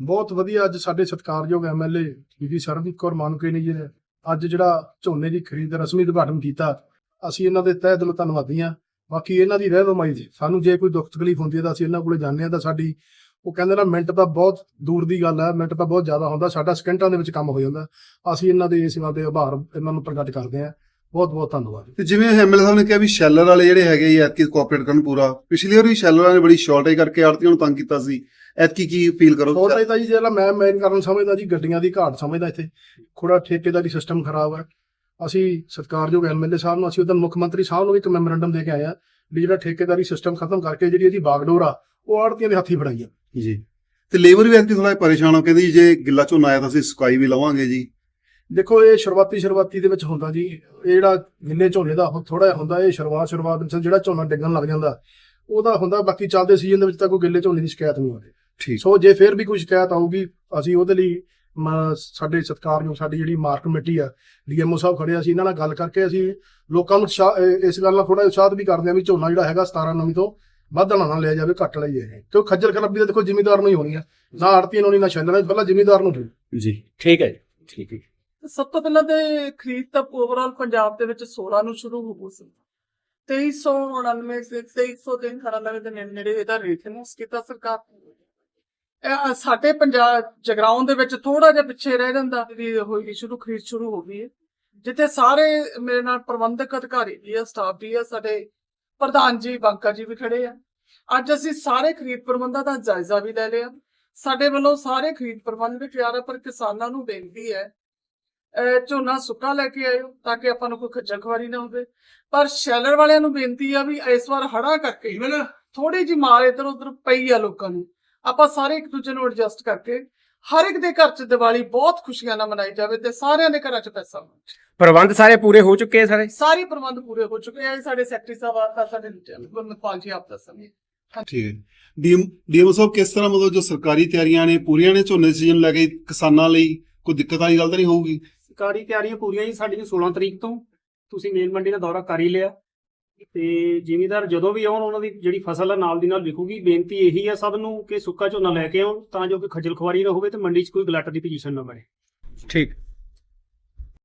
ਬਹੁਤ ਵਧੀਆ ਅੱਜ ਸਾਡੇ ਸਤਿਕਾਰਯੋਗ ਐਮਐਲਏ ਬੀਬੀ ਸਰਬਜੀਤ ਕੌਰ ਮਾਨਕੇ ਨੇ ਜੀ ਨੇ ਅੱਜ ਜਿਹੜਾ ਝੋਨੇ ਦੀ ਖਰੀਦ ਰਸਮੀ ਉਦਘਾਟਨ ਕੀਤਾ। ਅਸੀਂ ਇਹਨਾਂ ਦੇ ਤਹਿ ਦਿਲੋਂ ਧੰਨਵਾਦੀ ਹਾਂ। ਬਾਕੀ ਇਹਨਾਂ ਦੀ ਰਹਿਨੁਮਾਈ ਜੀ, ਸਾਨੂੰ ਜੇ ਕੋਈ ਦੁੱਖ ਤਕਲੀਫ ਹੁੰਦੀ ਹੈ ਤਾਂ ਅਸੀਂ ਇਹਨਾਂ ਕੋਲੇ ਜਾਂਦੇ ਹਾਂ ਤਾਂ ਸਾਡੀ ਉਹ ਕਹਿੰਦੇ ਨਾ ਮਿੰਟ ਤਾਂ ਬਹੁਤ ਦੂਰ ਦੀ ਗੱਲ ਹੈ, ਮਿੰਟ ਤਾਂ ਬਹੁਤ ਜ਼ਿਆਦਾ ਹੁੰਦਾ, ਸਾਡਾ ਸਕਿੰਟਾਂ ਦੇ ਵਿੱਚ ਕੰਮ ਹੋ ਜਾਂਦਾ। ਅਸੀਂ ਇਹਨਾਂ ਦੇ ਇਸ ਗੱਲ ਦੇ ਆਭਾਰ ਇਹਨਾਂ ਨੂੰ ਪ੍ਰਗਟ ਕਰਦੇ ਹਾਂ। ਬਹੁਤ ਬਹੁਤ ਧੰਨਵਾਦ। ਤੇ ਜਿਵੇਂ ਐਮਐਲਏ ਸਾਹਿਬ ਨੇ ਕਿਹਾ ਵੀ ਸ਼ੈਲਰ ਵਾਲੇ ਜਿਹੜੇ ਹੈਗੇ ਯਾਰ ਕਿ ਕੋਆਪਰੇਟ ਕਰਨ ਪੂਰਾ, ਪਿਛਲੀ ਵਾਰ ਵੀ ਸੈਲਰਾਂ ਨੇ ਬੜੀ ਸ਼ਾਰਟੇਜ ਕਰਕੇ ਆੜਤੀਆਂ ਨੂੰ ਤੰਗ ਕੀਤਾ ਸੀ। ਐਤਕੀ ਕੀ ਫੀਲ ਕਰੋ ਹੋਰ ਤਾਂ ਜੀ ਜਿਹੜਾ ਮੈਂ ਮੇਨ ਕਾਰਨ ਸਮਝਦਾ ਜੀ ਗੱਡੀਆਂ ਦੀ ਘਾਟ ਸਮਝਦਾ ਇੱਥੇ। ਥੋੜਾ ਠੇਕੇਦਾਰੀ ਸਿਸਟਮ ਖਰਾਬ ਹੈ ਅਸੀਂ ਸਤਿਕਾਰਯੋਗ ਐਮਐਲਏ ਸਾਹਿਬ ਨੂੰ ਅਸੀਂ ਉਹਦਾ ਮੁੱਖ ਮੰਤਰੀ ਸਾਹਿਬ ਨੂੰ ਵੀ ਇੱਕ ਮੈਮੋਰੈਂਡਮ ਦੇ ਕੇ ਆਏ ਆ ਵੀ ਜਿਹੜਾ ਠੇਕੇਦਾਰੀ ਸਿਸਟਮ ਖਤਮ ਕਰਕੇ ਜਿਹੜੀ ਇਹਦੀ ਬਾਗਡੋਰ ਆ ਉਹ ਆੜਤੀਆਂ ਦੇ ਹੱਥੀ ਫੜਾਈ ਆ। ਜੀ। ਤੇ ਲੇਬਰ ਵੀ ਐਤਕੀ ਥੋੜਾ ਪਰੇਸ਼ਾਨ ਹੋ ਕਹਿੰਦੀ ਜੀ, ਗਿੱਲਾ ਝੋਨਾ ਆਇਆ ਤਾਂ ਅਸੀਂ ਸੁਕਾਈ ਵੀ ਲਵਾਂਗੇ ਜੀ। ਦੇਖੋ ਇਹ ਸ਼ੁਰੂਆਤੀ ਸ਼ੁਰੂਆਤੀ ਦੇ ਵਿੱਚ ਹੁੰਦਾ ਜੀ ਇਹ ਜਿਹੜਾ ਗਿੱਲੇ ਝੋਨੇ ਦਾ ਥੋੜਾ ਜਿਹਾ ਹੁੰਦਾ ਇਹ ਸ਼ੁਰੂਆਤ ਸ਼ੁਰੂਆਤ ਵਿੱਚ ਜਿਹੜਾ ਝੋਨਾ ਡਿੱਗਣ ਲੱਗ ਜਾਂਦਾ ਉਹਦਾ ਹੁੰਦਾ ਬਾਕੀ ਚੱਲਦੇ ਸੀਜ਼ਨ ਦੇ ਵਿੱਚ ਤਾਂ ਕੋਈ ਗਿੱਲੇ ਝੋਨੇ ਦੀ ਸ਼ਿਕਾਇਤ ਨਹੀਂ ਆਉਂਦੀ ਠੀਕ ਸੋ ਜੇ ਫਿਰ ਵੀ ਕੋਈ ਸ਼ਿਕਾਇਤ ਆਊਗੀ ਅਸੀਂ ਉਹਦੇ ਲਈ ਸਾਡੇ ਸਤਿਕਾਰਯੋਗ ਸਾਡੀ ਜਿਹੜੀ ਮਾਰਕ ਕਮੇਟੀ ਆ ਡੀਐਮਓ ਸਾਹਿਬ ਖੜੇ ਆ, ਅਸੀਂ ਇਹਨਾਂ ਨਾਲ ਗੱਲ ਕਰਕੇ ਅਸੀਂ ਲੋਕਾਂ ਨੂੰ ਇਸ ਗੱਲ ਨਾਲ ਥੋੜਾ ਉਤਸ਼ਾਹਤ ਵੀ ਕਰਦੇ ਆ ਵੀ ਝੋਨਾ ਜਿਹੜਾ ਹੈਗਾ 17 ਨਵੀਂ ਤੋਂ ਵੱਧ ਨਾ ਨਾ ਲਿਆ ਜਾਵੇ ਘੱਟ ਲਈਏ ਇਹ ਕਿਉਂ ਖੱਜਲ ਖਰਾਬੀ ਤਾਂ ਦੇਖੋ ਜ਼ਿਮੀਦਾਰ ਨੂੰ ਹੀ ਹੋਣੀ ਆ ਨਾ ਆੜਤੀਆਂ ਨੂੰ ਨਹੀਂ ਨਾ ਛੱਡਣਾ ਪਹਿਲਾਂ ਜ਼ਿਮੀਦਾਰ ਨੂੰ। ਜੀ ਠੀਕ ਹੈ ਜੀ ਠੀਕ ਹੈ ਸਭ ਤੋਂ ਪਹਿਲਾਂ ਤੇ ਖਰੀਦ ਤਾਂ ਓਵਰਆਲ ਪੰਜਾਬ ਦੇ ਵਿੱਚ 16 ਨੂੰ ਸ਼ੁਰੂ ਹੋ ਸੀ 2399 ਸੇ 2398 ਦੇ ਨੇੜੇ ਇਹਦਾ ਰੇਫਰੈਂਸ ਕੀਤਾ ਸਰਕਾਰ ਨੇ। ਸਾਡੇ ਪੰਜਾਬ ਜਗਰਾਉਂ ਦੇ ਵਿੱਚ ਥੋੜਾ ਜਿਹਾ ਪਿੱਛੇ ਰਹਿ ਜਾਂਦਾ ਵੀ ਹੋਈ ਸ਼ੁਰੂ ਖਰੀਦ ਸ਼ੁਰੂ ਹੋ ਗਈ ਹੈ। ਜਿੱਥੇ ਸਾਰੇ ਮੇਰੇ ਨਾਲ ਪ੍ਰਬੰਧਕ ਅਧਿਕਾਰੀ ਵੀ ਆ ਸਟਾਫ ਵੀ ਆ ਸਾਡੇ ਪ੍ਰਧਾਨ ਜੀ ਬਾਂਕਾ ਜੀ ਵੀ ਖੜੇ ਆ। ਅੱਜ ਅਸੀਂ ਸਾਰੇ ਖਰੀਦ ਪ੍ਰਬੰਧਾਂ ਦਾ ਜਾਇਜ਼ਾ ਵੀ ਲੈ ਲਿਆ। ਸਾਡੇ ਵੱਲੋਂ ਸਾਰੇ ਖਰੀਦ ਪ੍ਰਬੰਧ ਵੀ ਤਿਆਰ ਆ ਪਰ ਕਿਸਾਨਾਂ ਨੂੰ ਬੇਨਤੀ ਹੈ ਝੋਨਾ ਸੁੱਕਾ ਲੈ ਕੇ ਆਇਓ ਤਾਂ ਕਿ ਆਪਾਂ ਨੂੰ ਕੋਈ ਖੱਜਲ ਖਵਾਰੀ ਨਾ ਹੋਵੇ। ਪਰ ਸ਼ੈਲਰ ਵਾਲਿਆਂ ਨੂੰ ਬੇਨਤੀ ਆ ਵੀ ਇਸ ਵਾਰ ਹੜਾ ਕਰਕੇ ਥੋੜੀ ਜਿਹੀ ਮਾਰ ਇਧਰ ਉਧਰ ਪਈ ਆ ਲੋਕਾਂ ਨੂੰ। ਆਪਾਂ ਸਾਰੇ ਇੱਕ ਦੂਜੇ ਨੂੰ ਐਡਜਸਟ ਕਰਕੇ ਹਰ ਇੱਕ ਦੇ ਘਰ 'ਚ ਦੀਵਾਲੀ ਬਹੁਤ ਖੁਸ਼ੀਆਂ ਨਾਲ ਮਨਾਈ ਜਾਵੇ ਤੇ ਸਾਰਿਆਂ ਦੇ ਘਰਾਂ 'ਚ ਪੈਸਾ ਹੋਵੇ ਪ੍ਰਬੰਧ ਸਾਰੇ ਪੂਰੇ ਹੋ ਚੁੱਕੇ ਆ ਸਾਰੇ? ਸਾਰੇ ਪ੍ਰਬੰਧ ਪੂਰੇ ਹੋ ਚੁੱਕੇ ਆ। ਸਾਡੇ ਸੈਕਟਰੀ ਸਾਹਿਬ ਆ ਸਾਡੇ ਗੁਰਨਪਾਲ ਜੀ ਆਪ ਦੱਸਣਗੇ। ਠੀਕ ਹੈ ਡੀਐਮ ਡੀਐਮ ਸਾਹਿਬ ਕਿਸ ਤਰ੍ਹਾਂ ਮਤਲਬ ਜੋ ਸਰਕਾਰੀ ਤਿਆਰੀਆਂ ਨੇ ਪੂਰੀਆਂ ਨੇ ਝੋਨੇ ਸੀਜ਼ਨ ਲੈ ਕੇ ਕਿਸਾਨਾਂ ਲਈ ਕੋਈ ਦਿੱਕਤ ਵਾਲੀ ਗੱਲ ਤਾਂ ਨਹੀਂ ਹੋਊਗੀ? ਸਰਕਾਰੀ ਤਿਆਰੀਆਂ ਪੂਰੀਆਂ ਜੀ ਸਾਡੀਆਂ 16 ਤਰੀਕ ਤੋਂ। ਤੁਸੀਂ ਮੇਨ ਮੰਡੀ ਦਾ ਦੌਰਾ ਕਰ ਹੀ ਲਿਆ। ਤੇ ਜ਼ਿਮੀਦਾਰ ਜਦੋਂ ਵੀ ਆਉਣ, ਉਹਨਾਂ ਦੀ ਜਿਹੜੀ ਫਸਲ ਆ ਨਾਲ ਦੀ ਨਾਲ ਵਿਕੂਗੀ। ਬੇਨਤੀ ਇਹੀ ਆ ਸਭ ਨੂੰ ਕਿ ਸੁੱਕਾ ਝੋਨਾ ਲੈ ਕੇ ਆਉਣ, ਤਾਂ ਜੋ ਕਿ ਖੱਜਲ ਖੁਆਰੀ ਨਾ ਹੋਵੇ ਤੇ ਮੰਡੀ 'ਚ ਕੋਈ ਗਲਟ ਦੀ ਪੋਜੀਸ਼ਨ ਨਾ ਬਣੇ। ਠੀਕ।